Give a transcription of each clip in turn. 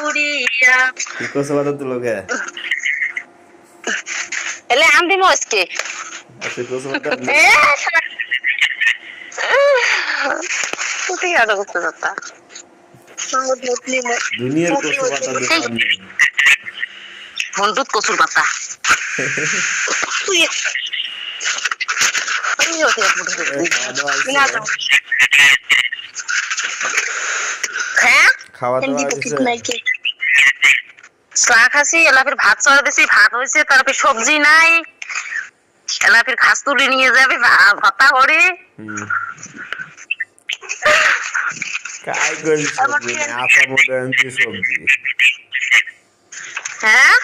উড়িয়া কি কসু বাতা তুলো কে এলে আম দিমো আজকে আচ্ছা কসু বাতা এ কোথায় আড়া করতে যাতা দুনিয়ার কসু বাতা দেখার নেই হলদুত কচুর পাতা এ, খাওয়া দাওয়া হয়েছে? খাসি এলাপের ভাত চড়া দিছি ভাত হয়েছে তারপরে সবজি নাই। এলাপের ঘাস তুলে নিয়ে যাবে ভাতা করে। সবজি? এনজি সবজি। হ্যাঁ?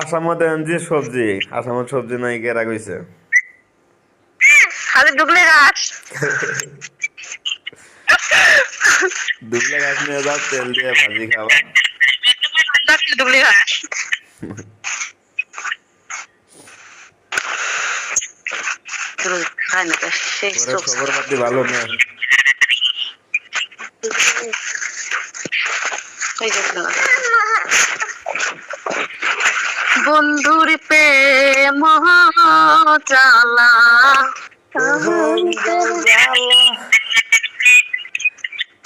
আসামত এনজি সবজি। আসামত সবজি নাই গেরা কইছে? খালি ঢুকলে রাস দুবলে গাছ নিয়ে যাও তেল দিয়ে ভাজি খাবা ঘাস পরে চোখ। খবর পাতি ভালো না এই যে না। বন্ধুর প্রেম জ্বালা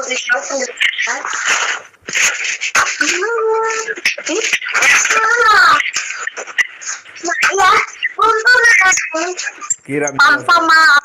tahu di kelas kira tanpa maaf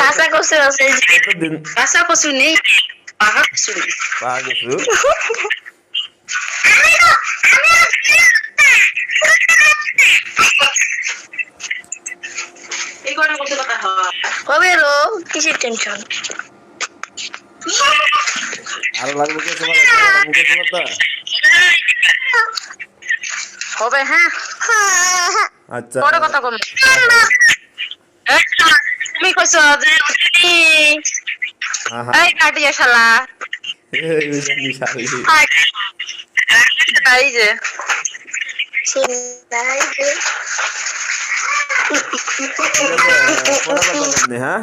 কাঁচা কচু আছে কাঁচা কচু নেই পাকা কচু নেই পা গেছু এই কটা কত কথা হয় হবে রো কিসের টেনশন আরও লাগবে কচু পাতা লাগবে কচু পাতা হবে হ্যাঁ আচ্ছা বড় কথা কম তুমি কইছো যে হ্যাঁ এই কাটিয়া শালা হ্যাঁ এই যে হ্যাঁ